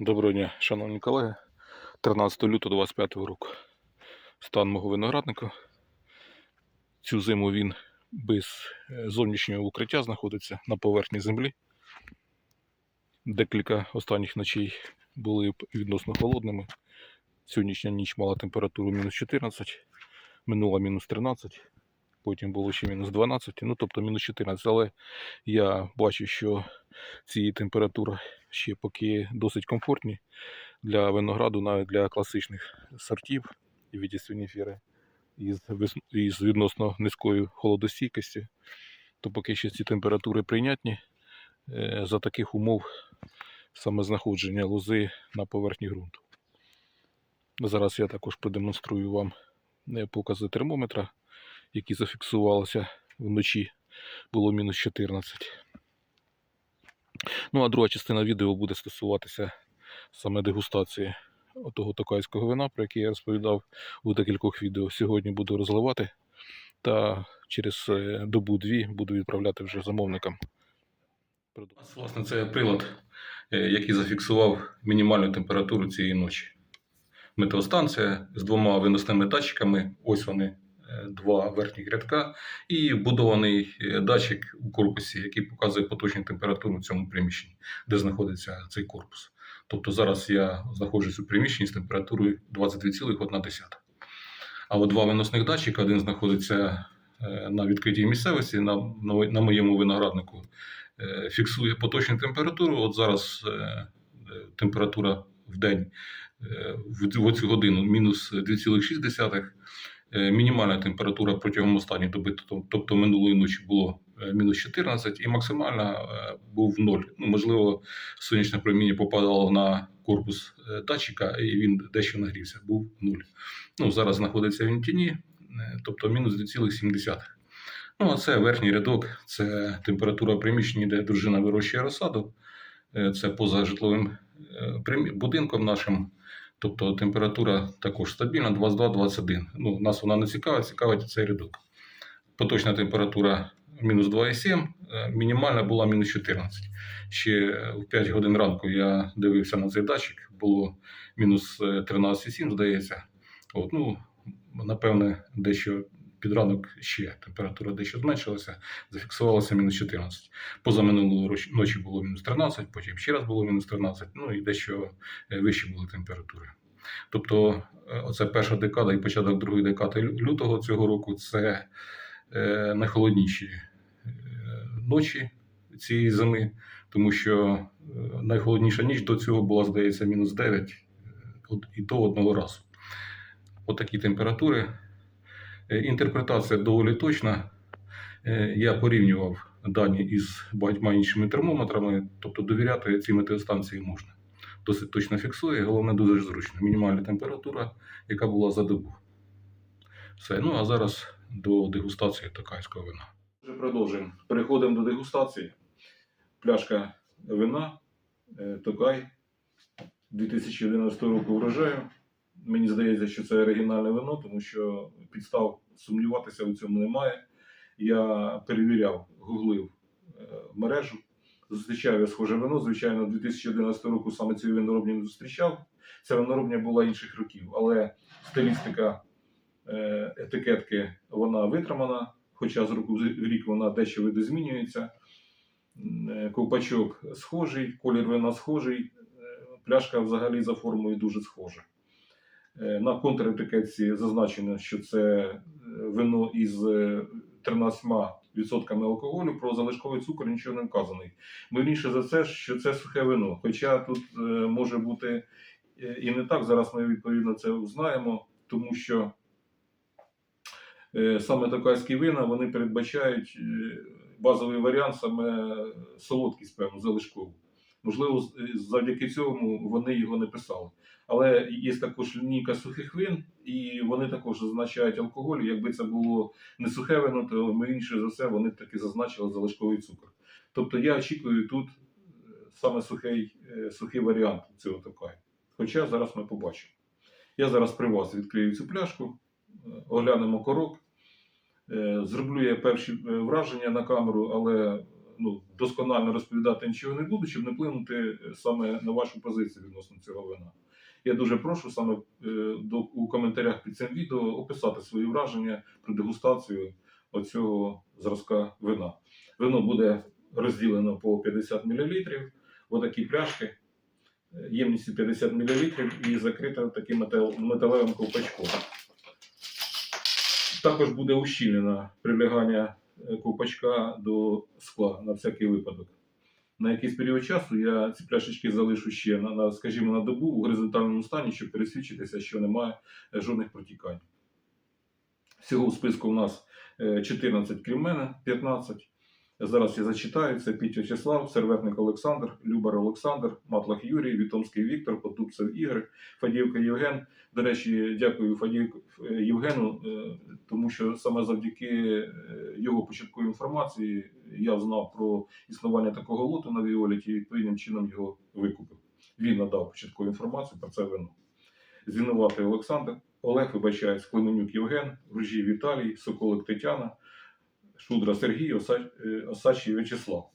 Доброго дня, шановні колеги. 13 лютого 25 року. Стан мого виноградника. Цю зиму він без е, зовнішнього укриття знаходиться на поверхні землі. Декілька останніх ночей були відносно холодними. Сьогоднішня ніч мала температуру мінус 14, минула мінус 13, потім було ще мінус 12, ну тобто мінус 14. Але я бачу, що ці температури ще поки досить комфортні для винограду, навіть для класичних сортів і від свініфіри із, із відносно низькою холодостійкістю, то поки що ці температури прийнятні е, за таких умов саме знаходження лози на поверхні ґрунту. Зараз я також продемонструю вам е, покази термометра, які зафіксувалися вночі, було мінус 14. Ну, а друга частина відео буде стосуватися саме дегустації того токайського вина, про яке я розповідав у декількох відео. Сьогодні буду розливати та через е, добу-дві буду відправляти вже замовникам. Власне, це прилад, е, який зафіксував мінімальну температуру цієї ночі. Метеостанція з двома виносними датчиками. Ось вони, два верхніх рядка, і вбудований е, датчик у корпусі, який показує поточну температуру в цьому приміщенні, де знаходиться цей корпус. Тобто зараз я знаходжусь у приміщенні з температурою 22,1. А от два виносних датчика, один знаходиться е, на відкритій місцевості, на, на, моєму винограднику, е, фіксує поточну температуру. От зараз температура в день в цю годину мінус 2,6. Е, Мінімальна температура протягом останньої доби, тобто- минулої ночі було е, мінус 14, і максимальна е, був 0. Ну, можливо, сонячне проміння попадало на корпус датчика, і він дещо нагрівся, був 0. Ну, зараз знаходиться він в тіні, тобто мінус 2,7. Ну, а це верхній рядок, це температура приміщення, де дружина вирощує розсаду. Це поза житловим будинком нашим. Тобто температура також стабільна 22-21. Ну, нас вона не цікавить, цікавить цей рядок. Поточна температура мінус 2,7, е, мінімальна була мінус 14. Ще в 5 годин ранку я дивився на цей датчик, було мінус е, 13,7, здається. От, ну, напевне, дещо під ранок ще температура дещо зменшилася, зафіксувалося мінус 14. Позаминулої роч- ночі було мінус 13, потім ще раз було мінус 13, ну і дещо е, вищі були температури. Тобто, е, оце перша декада і початок другої декади лютого цього року це е, найхолодніші ночі цієї зими, тому що найхолодніша ніч до цього була, здається, мінус 9, е, от- і то одного разу. Отакі температури. Е, Інтерпретація доволі точна. Е, Я порівнював дані із багатьма іншими термометрами, тобто довіряти цій метеостанції можна. Досить точно фіксує, головне дуже зручно. Мінімальна температура, яка була за добу. Все. Ну а зараз до дегустації токайського вина. Продовжуємо. Переходимо до дегустації. Пляшка вина е, Токай 2011 року врожаю. Мені здається, що це оригінальне вино, тому що підстав сумніватися у цьому немає. Я перевіряв, гуглив е, мережу, зустрічав я схоже вино. Звичайно, 2011 року саме ці виноробні не зустрічав. Ця виноробня була інших років, але стилістика е, етикетки вона витримана, хоча з року в рік вона дещо видозмінюється. Е, Ковпачок схожий, колір вина схожий, пляшка взагалі за формою дуже схожа. Е, На контретикетці зазначено, що це е, вино із е, 13% алкоголю, про залишковий цукор нічого не вказаний. Мирніше за це, що це сухе вино. Хоча тут е, може бути е, і не так, зараз ми відповідно це узнаємо, тому що е, саме токайські вина вони передбачають е, базовий варіант, саме солодкість, певно, залишкову. Можливо, е, завдяки цьому вони його не писали. Але є також лінійка сухих вин, і вони також зазначають алкоголь. Якби це було не сухе вино, то менше за все вони таки зазначили залишковий цукор. Тобто я очікую тут е, саме сухий, е, сухий варіант цього токаю. Хоча зараз ми побачимо. Я зараз при вас відкрию цю пляшку, оглянемо корок. Зроблю я перші враження на камеру, але ну, досконально розповідати нічого не буду, щоб не вплинути е, саме на вашу позицію відносно цього вина. Я дуже прошу саме е, до, у коментарях під цим відео описати свої враження про дегустацію оцього зразка вина. Вино буде розділено по 50 мл в такі пляшки е, ємністю 50 мл і закрита таким метал- металевим ковпачком. Також буде ущільнено прилягання ковпачка до скла на всякий випадок. На якийсь період часу я ці пляшечки залишу ще на, на скажімо, на добу у горизонтальному стані, щоб пересвідчитися, що немає е, жодних протікань. Всього в списку у нас е, 14, крім мене, 15. Зараз я зачитаю. Це Піть Вячеслав, Серветник Олександр, Любар Олександр, Матлах Юрій, Вітомський Віктор, Потупцев Ігор, Фадіївка Євген. До речі, дякую Фадіївку е, Євгену, е, тому що саме завдяки е, його початковій інформації я знав про існування такого лоту на Віоліті і відповідним чином його викупив. Він надав початкову інформацію про це вино. Звінуватий Олександр, Олег, вибачаюсь, Клименюк Євген, Ружій Віталій, Соколик Тетяна, Шудра Сергій, Оса- е, Осадчий В'ячеслав.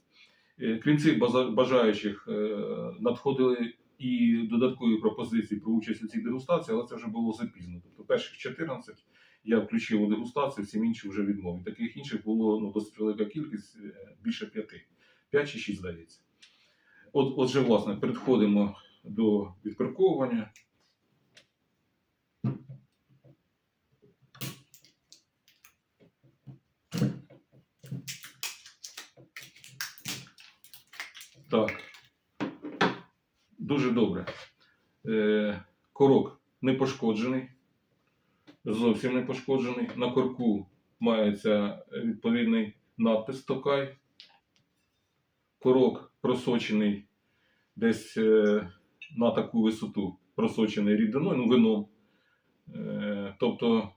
Е, Крім цих бажаючих, е, надходили і додаткові пропозиції про участь у цій дегустації, але це вже було запізно. Тобто перших 14 я включив у дегустацію, всім інші вже відмовив. Таких інших було ну, досить велика кількість, більше п'яти. П'ять чи шість, здається. От, отже, власне, переходимо до відкорковування. Так. Дуже добре. Е, корок не пошкоджений. Зовсім не пошкоджений. На корку мається відповідний надпис Токай. Корок просочений десь е, на таку висоту, просочений рідиною, ну, вином. Е, тобто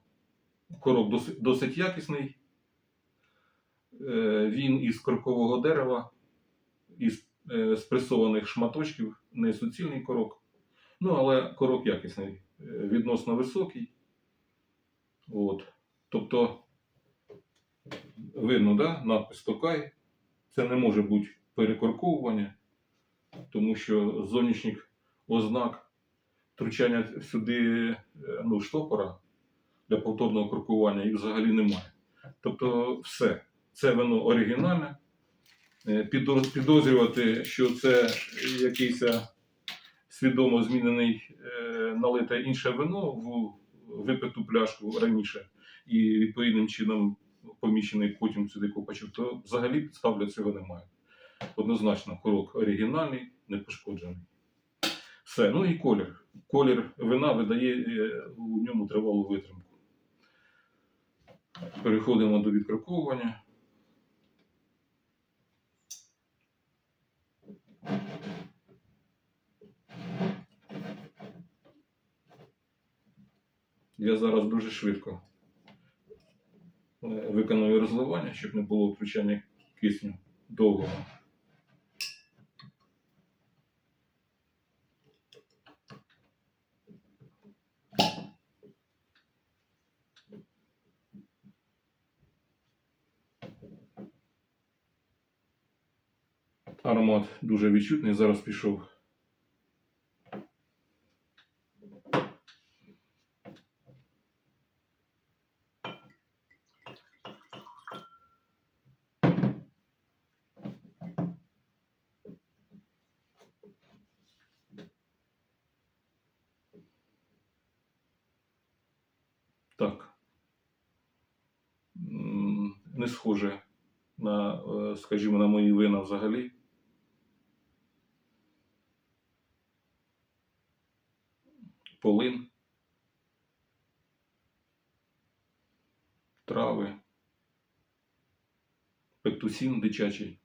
корок досить, досить якісний. Він із коркового дерева, із спресованих шматочків, не суцільний корок. Ну, але корок якісний, е, відносно високий. От. Тобто, видно, да? надпис Токай. Це не може бути перекорковування, тому що зовнішніх ознак втручання сюди е, ну, штопора для повторного коркування їх взагалі немає. Тобто, все. Це вино оригінальне. Е, підо- Підозрювати, що це якийсь е, свідомо змінений е, налите інше вино в випиту пляшку раніше і відповідним чином поміщений потім сюди копачок, то взагалі підстав для цього немає. Однозначно, корок оригінальний, не пошкоджений. Все, ну і колір. Колір вина видає у ньому тривалу витримку. Переходимо до відкроковування. Я зараз дуже швидко е, виконую розливання, щоб не було втручання кисню довгого. Аромат дуже відчутний. Зараз пішов Так. Не схоже на, е, скажімо, на мої вина взагалі. Полин. Трави. Пектусін дичачий.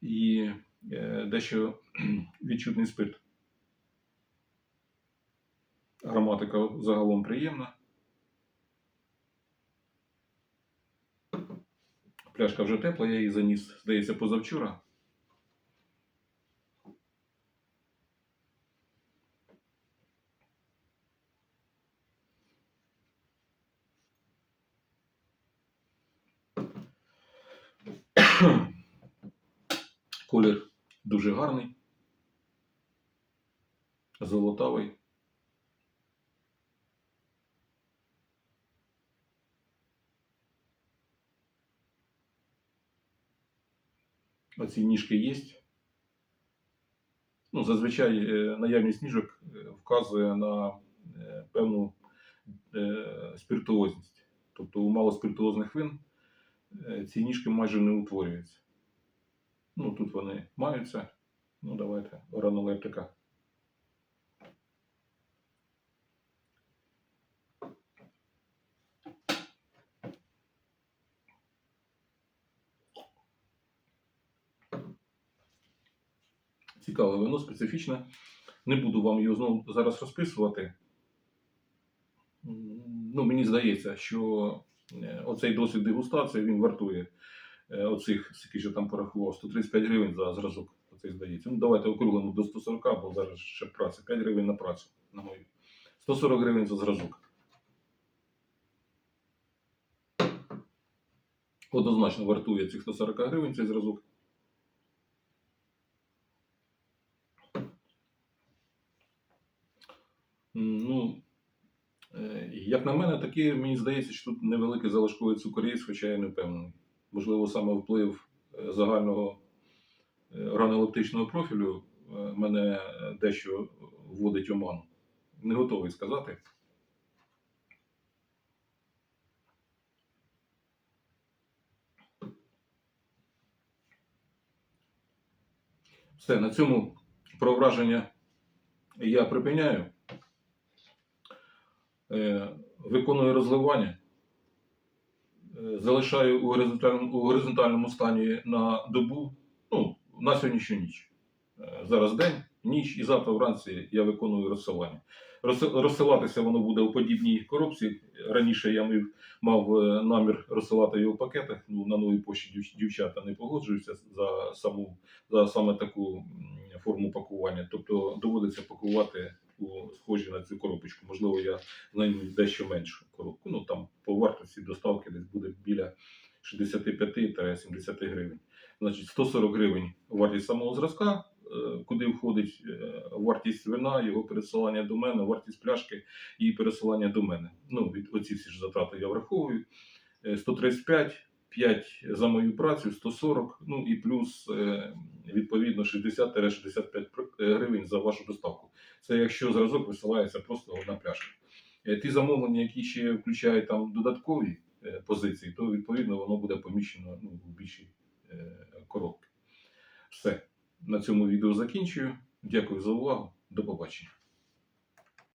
І е, дещо відчутний спирт. Ароматика загалом приємна. Пляшка вже тепла, я її заніс, здається, позавчора. Колір дуже гарний, золотавий. Оці ніжки є. Ну, зазвичай е, наявність ніжок е, вказує на е, певну спіртуозність. Тобто у малоспіртуозних вин ці ніжки майже не утворюються. Ну, тут вони маються. Ну, давайте, оранолептика. Цікаве вино, специфічне. Не буду вам його знову зараз розписувати. Ну, мені здається, що е, оцей досвід дегустації він вартує е, оцих, скільки ж там порахував, 135 гривень за зразок. Оцей здається. Ну, давайте округлимо до 140, бо зараз ще праця. 5 гривень на працю, на мою. 140 гривень за зразок. Однозначно вартує цих 140 гривень цей зразок. Ну, е, як на мене, таки мені здається, що тут невеликий залишковий цукор хоча я не впевнений. Можливо, саме вплив е, загального е, органолептичного профілю мене дещо вводить в оману. Не готовий сказати. Все, на цьому про враження я припиняю. Е, Виконую розливання. Е, Залишаю у горизонтальному, у горизонтальному стані на добу, ну, на сьогоднішню ніч. Е, Зараз день, ніч і завтра вранці я виконую розсилання. Розси- Розсилатися воно буде у подібній коробці. Раніше я мав, намір розсилати його в пакетах. Ну, на новій пошті дівчата не погоджуються за саму за саме таку форму пакування. Тобто доводиться пакувати у схожі на цю коробочку. Можливо, я знайду дещо меншу коробку. Ну там по вартості доставки десь буде біля 65-70 гривень. Значить, 140 гривень вартість самого зразка, е, куди входить е, вартість вина, його пересилання до мене, вартість пляшки і пересилання до мене. Ну, від оці всі ж затрати я враховую. Е, 135, 5 за мою працю, 140, ну і плюс е, відповідно 60-65 гривень за вашу доставку. Це якщо зразок висилається просто одна пляшка. Е, Ті замовлення, які ще включають там додаткові е, позиції, то відповідно воно буде поміщено ну, в більші е, коробки. Все. На цьому відео закінчую. Дякую за увагу. До побачення.